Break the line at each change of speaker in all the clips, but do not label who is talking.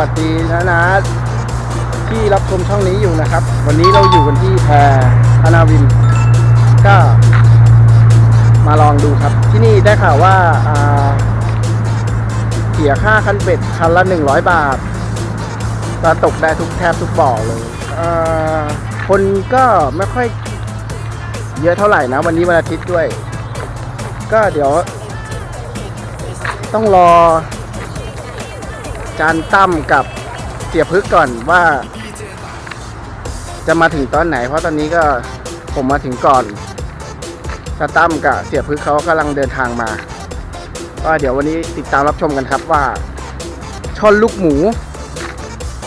ัสวัสดีนะนะที่รับชมช่องนี้อยู่นะครับ วันนี้เราอยู่กันที่แพรอนาวิน ก็มาลองดูครับ ที่นี่ได้ข่าวว่าเสียค่าคันเบ็ดคันละหนึ่งร้อยบาทก็ตกได้ทุกแทบทุกบ่อเลยคนก็ไม่ค่อยเยอะเท่าไหร่นะ วันนี้วันอาทิตย์ด้วย ก็เดี๋ยว ต้องรอ จานตั้มกับเสียพึกก่อนว่า จะมาถึงตอนไหน เพราะตอนนี้ก็ผมมาถึงก่อนจานตั้มกับเสียพึกเขากำลังเดินทางมาก็เดี๋ยววันนี้ติดตามรับชมกันครับว่าช่อนลูกหมู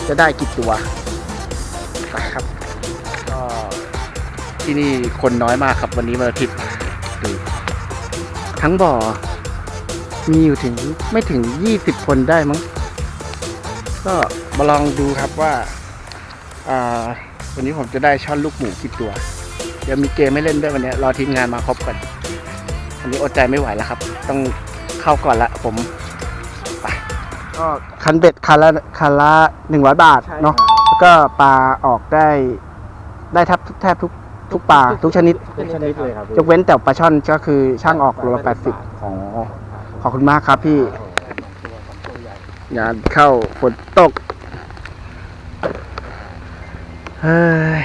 จะได้กี่ตัวไปครับก็ที่นี่คนน้อยมากครับวันนี้วันอาทิตย์ดูทั้งบ่อมีอยู่ถึงไม่ถึง 20 คนได้มั้ง ก็มาลองดูครับว่าอ่าวันนี้ผมจะได้ช่อนลูกหมูกี่ตัว เดี๋ยวมีเกมไม่เล่นด้วยวันนี้ รอทีมงานมาครบก่อนวันนี้อดใจไม่ไหวแล้วครับ ต้องเข้าก่อนละผมไปก็คันเบ็ดคันละคันละหนึ่งร้อยบาทเนาะแล้วก็ปลาออกได้ ได้แทบแทบทุกทุกปลาทุกชนิด
ทุกชนิดเลยครับ
ยกเว้นแต่ปลาช่อนก็คือช่างออกโลละแปดสิบอ๋อขอบคุณมากครับพี่ งานเข้าฝนตก เฮ้ย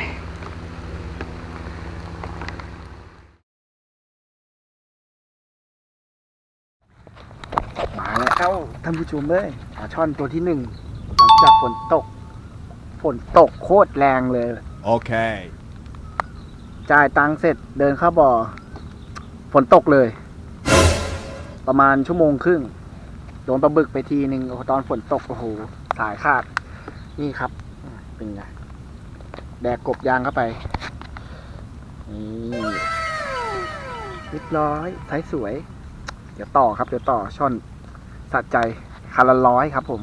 มาแล้วท่านผู้ชมเลยปลาช่อนตัวที่หนึ่งหลังจากฝนตก ฝนตกโคตรแรงเลย
Okay.
จ่ายตังค์เสร็จเดินเข้าบ่อ ฝนตกเลย ประมาณชั่วโมงครึ่งโดนปลาบึกไปทีหนึ่งโอ้ตอนฝนตกโอ้โหสายขาด นี่ครับ เป็นไงแดกกบยางเข้าไป นี่เรียบร้อยท้ายสวย เดี๋ยวต่อครับ เดี๋ยวต่อช่อนสะใจคาราร้อยครับผม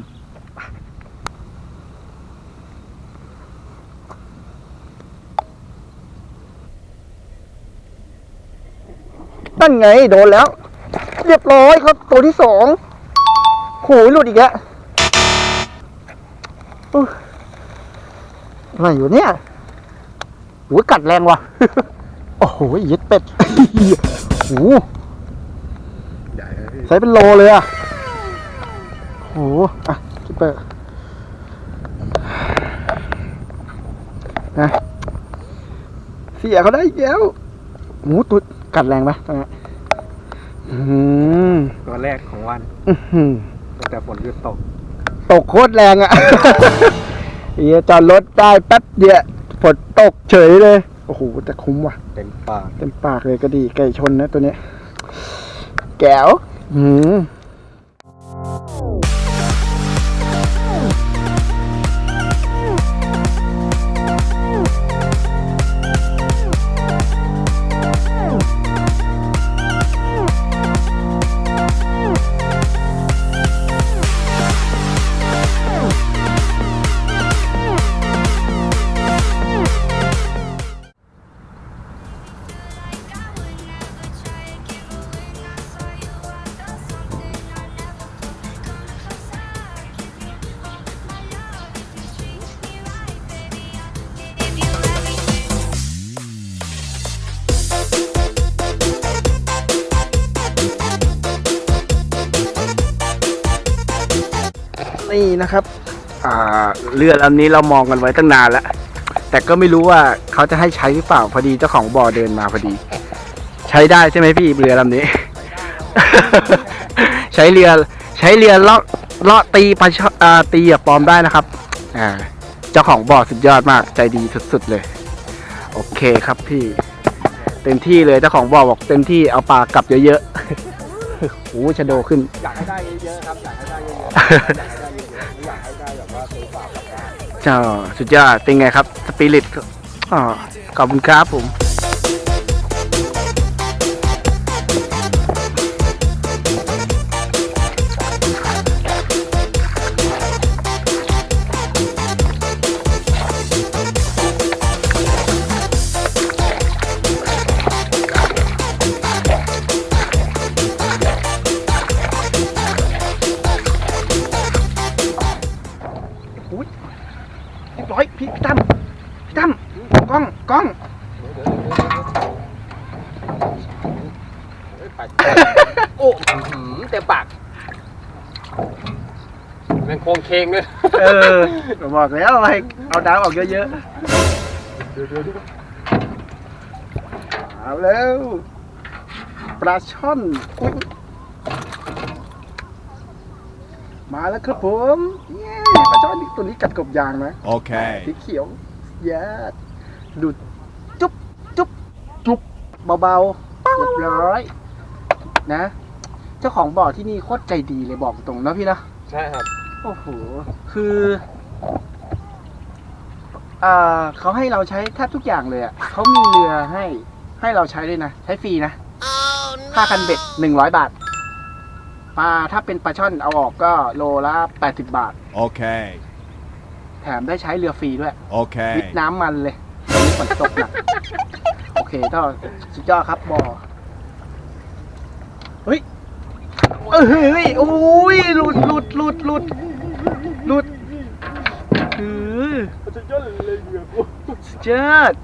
นั่นไงโดนแล้ว เรียบร้อยครับตัวที่สอง หหลุดอีกแล้วอุ๊ยอะไรอยู่เนี่ยโหกัดแรงว่ะ โอ้โหยึดเป็ดโอ้โห
ใหญ่เลยพี่
ใช้เป็นโลเลยอะโอ้โหอะคิปเปอร์นะเสียเขาได้อีกแล้วหมูตุดกัดแรงปะตรงนี้อืม
ตัวแรกของวัน
อื้อหือ
ตั้ง แต่ฝนหยุดตก
ตกโคตรแรงอะ่ะ เฮียจอดรถได้แป๊บเดียวฝนตกเฉยเลย โอ้โหแต่คุ้มว่ะ
เต็มปาก
เต็มปากเลยก็ดีไก่ชนนะตัวเนี้ย แก้ว อืม นี่นะครับอ่าเรือลำนี้เรามองกันไว้ตั้งนานแล้ว แต่ก็ไม่รู้ว่าเขาจะให้ใช้หรือเปล่าพอดีเจ้าของบ่อเดินมาพอดี ใช้ได้ใช่ไหมพี่เรือลำนี้ ใช้เรือใช้เรือเลาะเลาะตีปลาช่อนอ่าตีกับปลอมได้นะครับ อ่า เจ้าของบ่อสุดยอดมากใจดีสุดๆเลย โอเคครับพี่ เต็มที่เลยเจ้าของบ่อบอกเต็มที่เอาปลากลับเยอะๆโอ้โหชะโดขึ้น
อยากให้ได้เยอะๆครับอยากให้ได้เยอะๆ
สุดยอดเป็นไงครับ สปิริตอ๋อขอบคุณครับผม
โอ้อื้อหือเต็มปากเป็นโครงเคงด้วย
เออผมบอกแล้วให้เอาดาวออกเยอะๆเอาแล้วปลาช่อนอุ๊ยมาแล้วครับผมเย้ปลาช่อนนี่ตัวนี้กัดกบยางนะสี
Okay.
เขียวแย่ดูดจุ๊บจุ๊บจุ๊บเบาๆ เรียบร้อย นะ เจ้าของบ่อที่นี่โคตรใจดีเลยบอกตรงนะพี่นะ
ใช่ครับ
โอ้โห คืออ่าเขาให้เราใช้แทบทุกอย่างเลยอะเขามีเรือให้ให้เราใช้ด้วยนะ ใช้ฟรีนะค่าคันเบ็ดหนึ่งร้อยบาท ปลาถ้าเป็นปลาช่อนเอาออกก็โลละแปดสิบบาท
Okay.
แถมได้ใช้เรือฟรีด้วยวิ
Okay.
ดน้ำมันเลยวันนี้ฝนตกหนักโอเค ก็สุดยอดครับบอเฮ้ยเออเฮ้ยโอ้ยหลุดหลุดหลุดหลุดหลุดคือ
จะย่นเลยเหงื่อกู
สุดยอดกัด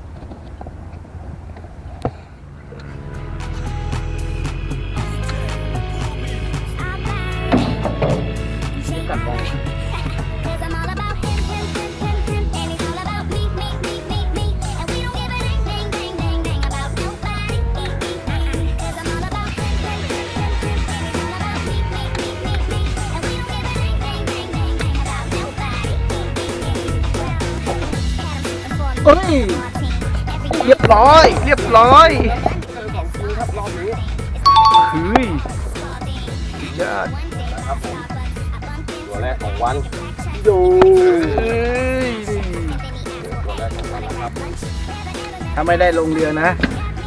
เอ้ย เรียบร้อย เรียบร้อย
เจอของจริงครับรอบนี้
เฮ้ยสุดยอด
นะครับผมตัวแรกของวัน
โอ้ย
ตัวแรกของวันนะครับ
ถ้าไม่ได้ลงเรือนะ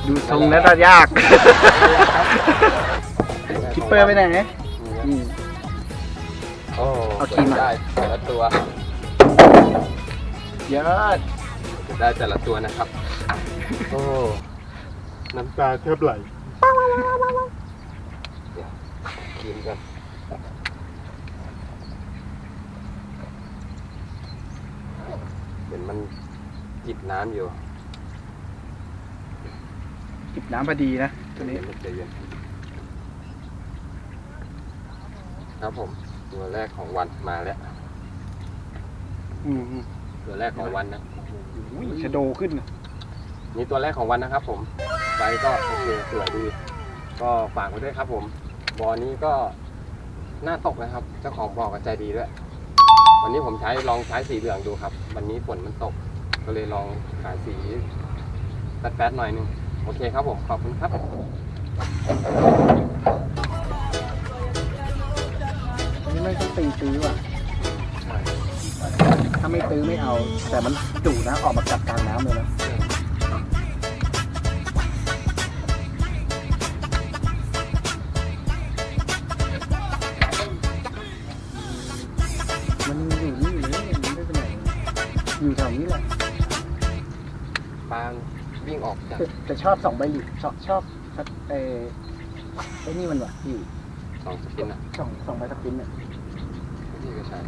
ดูทรงแล้วจะยากคิปเปอร์ไปไหนอืม
โอ้
เอาครีมมา
ได้แต่ละตัว
ยอด
ได้แต่ละตัวนะครับ โอ้ น้ำตาแทบไหลเดี๋ยวกินกันเห็นมันจิบน้ำอยู่
จิบน้ำพอดีนะตัวนี้
มันจะเย็นครับผม ตัวแรกของวันมาแล้ว
อืม
ตัวแรกของวันนะ
อุ้ยชะโดขึ้นนะ
นี่ตัวแรกของวันนะครับ ผมไซส์ก็โอเคสวยดี ก็ฝากไว้ด้วยครับ ผมบอนี้ก็น่าตกนะครับเจ้าของบอกก็ใจดีด้วย วันนี้ผมใช้ลองใช้สีเหลืองดูครับ วันนี้ฝนมันตก ก็เลยลองขายสีแป๊ดๆหน่อยหนึงโอเคครับผมขอบคุณครับ
อันนี้ไม่ต้องตีตื้อว่ะ
ใช่
ถ้าไม่ตื้อไม่เอา แต่มันจุนะออกมากัดกลางน้ำเลยนะมันอยู่นี่อยู่เลยมันไม่ไปไหนอยู่แถวนี้แหละ
ปางวิ่งออกจาก
แต่แต่ชอบสองใบหลิบชอบชอบเออไอ้นี่มันว่ะพี่
สองสปินนะ
สองสองใบสปินเนี่ย
ที่ก็ใช้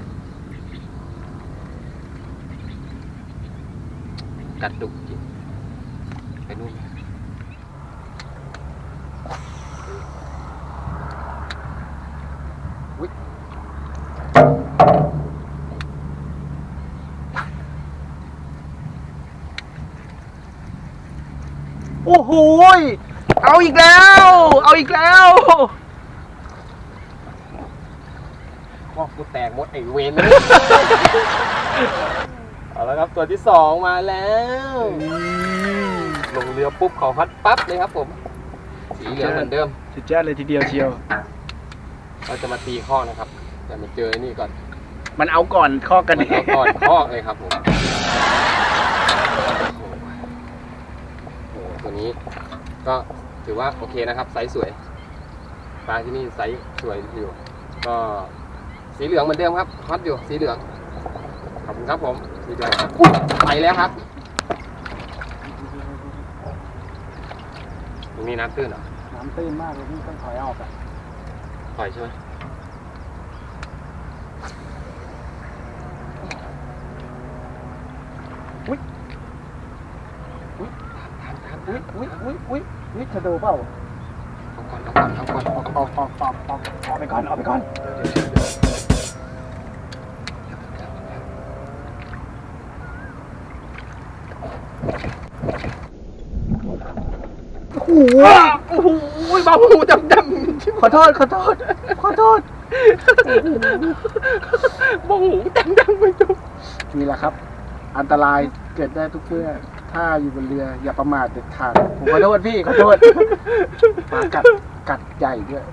กัดดุจริงไปนู่น
โอ้โหเอาอีกแล้ว เอาอีกแล้ว
ว่ากูแตกหมดไอ้เวนเอา แล้วครับตัวที่สองมาแล้วลงเรือปุ๊บเขาพัดปั๊บเลยครับผมสีเหลืองเหมือนเดิม
สุดยอดเลยทีเดียวเชียว
เราจะมาตีข้อนะครับ แต่มาเจอไอ้นี่ก่อน
มันเอาก่อนข้อกัน
มันเอาก่อนข้อเลยครับผมโอ้โหตัวนี้ก็ถือว่าโอเคนะครับไซส์สวยปลาที่นี่ไซส์สวยอยู่ ก็สีเหลืองเหมือนเดิมครับฮอตอยู่สีเหลือง ขอบคุณครับผมดีใจครับไปแล้วครับตรงนี้น้ำตื้นเหรอ
น้ำตื้นมากเลยพี่ต้องถอยออกอะ
ถอยใช่ไหม
อุ้ยอุ้ยตามตามอุ้ยอุ้ยอุ้ยอุ้ยอุ้ยชะโดเปล่า
เอาก่อนเอาก่อนเอาก่อน
เอาเอาเอาเอาเอาไปก่อนเอาไปก่อน โอ้โห
โอ้โหบาหูดำดำ
ขอโทษขอโทษขอโทษ
บาหูดำดำไปจบ
นี่แหละครับ อันตรายเกิดได้ทุกเมื่อถ้าอยู่บนเรืออย่าประมาทเด็ดขาดผมขอโทษพี่ขอโทษปลากัดกัดใหญ่ด้วย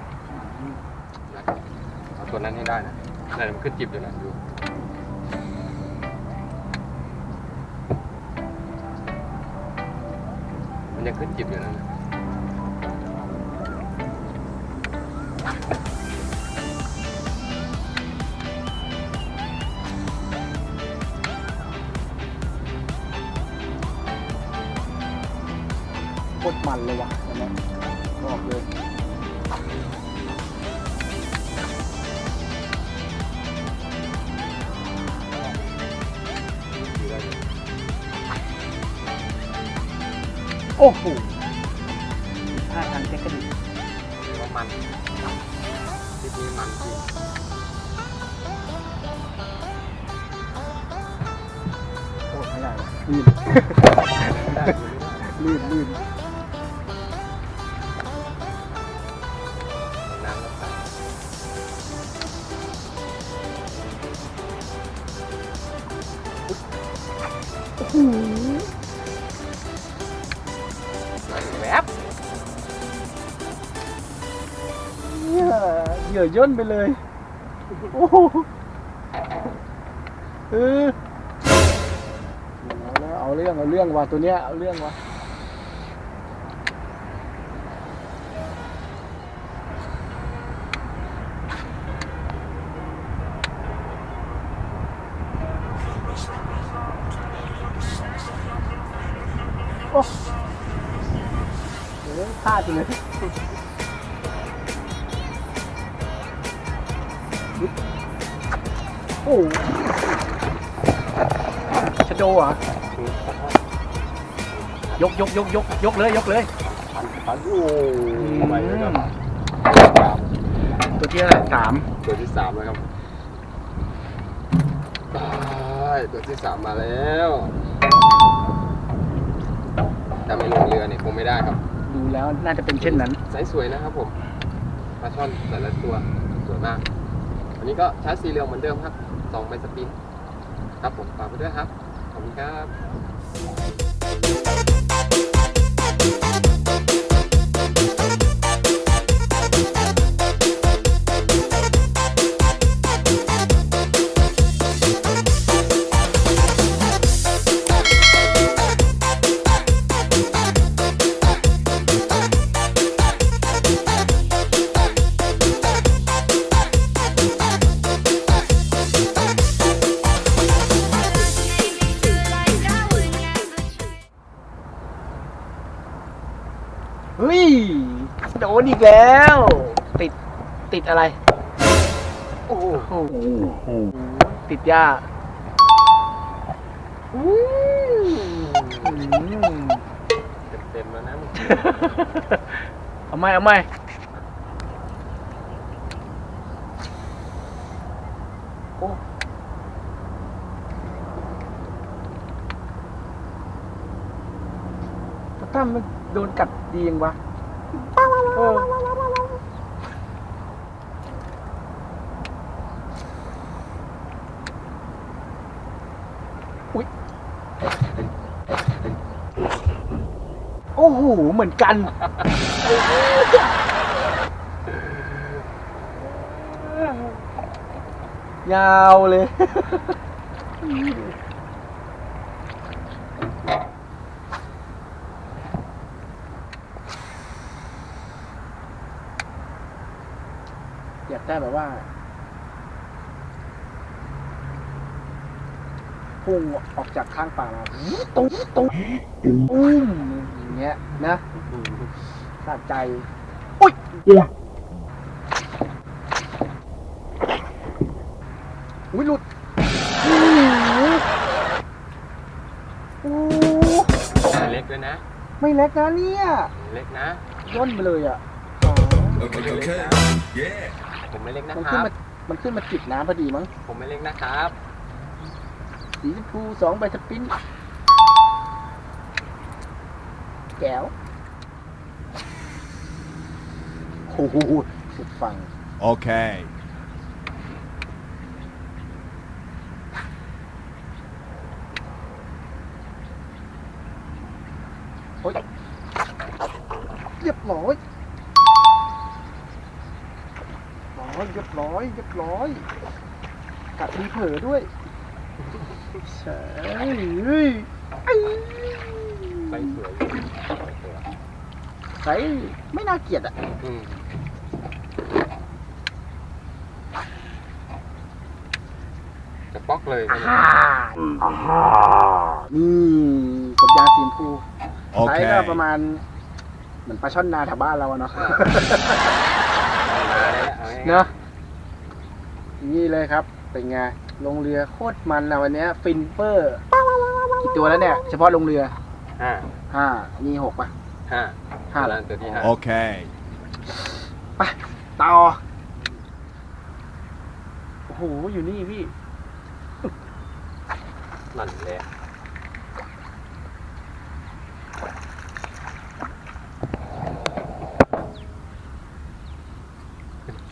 เอาตัวนั้นให้ได้นะนั่นมันขึ้นจิบอยู่นะดูมันยังขึ้นจิบอยู่นะ
อ้โหท่าทางเทคนิค
ว่ามันที่นี่มันจริง
โอ้ไม่ได้ว่ะลื่น
ได้อยู่ไม่ได้
ลื่นลื่น
น้ำแล้วใส่แเห
ยื่อย่นไปเลย โอ้โหเออเอาเอาเรื่องเอาเรื่องว่ะตัวเนี้ยเอาเรื่องว่ะโอ้เดี๋ยวพลาดไปเลย โอ้โหชะโดเหรอยกยกยกยกยกเลยยกเลย
พันพันโอ้ไปเลยครับ
ตัวที่เท่าไหร่สาม
ตัวที่สามแล้วครับได้ตัวที่สามมาแล้วแต่ไม่ลงเรือเนี่ยคงไม่ได้ครับ
ดูแล้วน่าจะเป็นเช่นนั้น
ไซส์สวยนะครับผมปลาช่อนแต่ละตัวสวยมาก วันนี้ก็ชาร์จสีเหลืองเหมือนเดิมครับสองใบสปินครับผมฝากไปด้วยครับ ขอบคุณครับ
เฮ้ยโดนอีกแล้ว ติดติดอะไร
โอ้โห
โอ้โหติดหญ้าอืม
เต็มๆแล้วนะมึง
เอาไหมเอาไหมโอ้ตาตั้มมันโดนกัด ดียังวะเอออุ๊ยโอ้โห เหมือนกัน ยาวเลย อยากได้แบบว่า พุ่งออกจากข้างป่ามาตุ้งตุ้งอุ้มอย่างเงี้ยนะสะใจอุ้ยอุ้ยหลุดอื้อหือโอ้
ตัวเล็กด้วยนะ
โหไม่เล็กนะเนี่ย
เล็กนะ
ย่นไปเลยอะอ๋อ
Okay, okay. Yeah. ผมไม่เล็กนะ
มัน
ค
ขึ้น
รับ
มามันขึ้นมาจิบน้ำพอดีมั้ง
ผมไม่เล็กนะครับ
สีชมพูสองใบสปรินท์แก้วโอ้โหสุดฟัง
Okay.
โอ้ยเรียบร้อยร้อยเรียบร้อยเรียบร้อยกัดทีเผลอด้วย ใช่เฮ้ยไอ้
ใส่สวยใส่สวย
ใส่ไม่น่าเกลียดอะ
อืมจะป๊อกเลยใช่ไหม
นี่กบยางสีชมพูไซส์ก็
Okay.
ประมาณ เหมือนปลาช่อนนาแถวบ้านเราอะเนาะ
เอาเลยเอาง่ายๆ
เนาะนี่เลยครับ เป็นไง ลงเรือโคตรมันนะวันเนี้ยฟินเปอร์กี่ตัวแล้วเนี่ย เฉพาะลงเรือ
ห้า
ห้านี่หกป่ะ
ห้า
ห้า
ตัวนั้นตัวที่ห้า
Okay.
ไปต่อโอ้โหอยู่นี่พี่
นั่นแหละ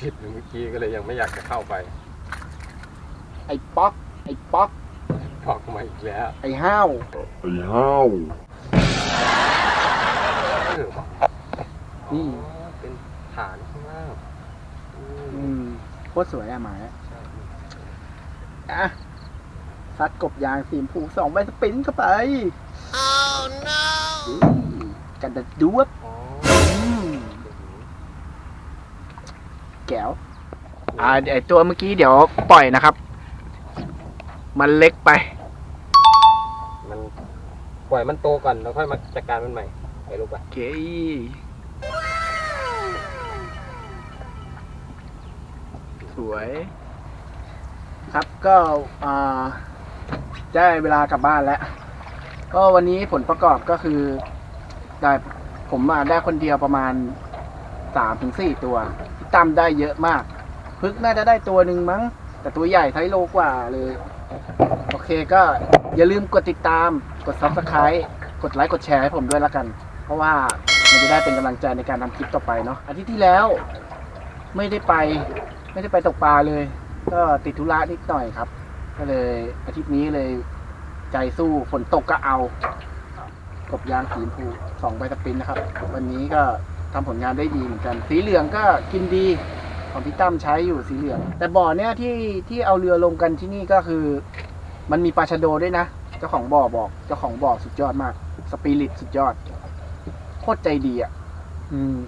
ผิดเมื่อกี้ก็เลยยังไม่อยากจะเข้าไป
ไอ้ป๊อกไอ้ป๊อก
บอกมาอีกแล้ว
ไอ้ห้าว
เออบอก
นี่
อ๋อเป็นฐานข้างล่างอื
อื
ม
มโคตรสวยอะหมายอะ
ใช่
อะซัดกบยางสีชมพูสองใบสปรินต์เข้าไป oh no กันดัดดวบ
อ๋อ
อืมแก้วอ่าไอตัวเมื่อกี้เดี๋ยวปล่อยนะครับ มันเล็กไป
มันปล่อยมันโตก่อนแล้วค่อยมาจัดการมันใหม่ไปลูกไป
โอเคสวย ครับก็อ่าได้เวลากลับบ้านแล้ว ก็วันนี้ผลประกอบก็คือ ได้ผมมาได้คนเดียวประมาณสามถึงสี่ตัวพี่ตั้มได้เยอะมาก พึกน่าจะได้ตัวหนึ่งมั้ง แต่ตัวใหญ่ไทยโลกว่าเลย โอเคก็อย่าลืมกดติดตาม กด subscribe กดไลค์ กดแชร์ให้ผมด้วยละกัน เพราะว่ามันจะได้เป็นกำลังใจในการทำคลิปต่อไปเนาะ อาทิตย์ที่แล้วไม่ได้ไป ไม่ได้ไปตกปลาเลย ก็ติดธุระนิดหน่อยครับ ก็เลยอาทิตย์นี้เลยใจสู้ฝนตกก็เอา กบยางสีชมพูสองใบสปินนะครับ วันนี้ก็ทำผลงานได้ดีเหมือนกัน สีเหลืองก็กินดี ของพี่ตั้มใช้อยู่สีเหลือง แต่บ่อเนี้ยที่ที่เอาเรือลงกันที่นี่ก็คือ มันมีปลาชะโดด้วยนะ เจ้าของบ่อบอก เจ้าของบ่อสุดยอดมาก สปิริตสุดยอด โคตรใจดีอะ อืม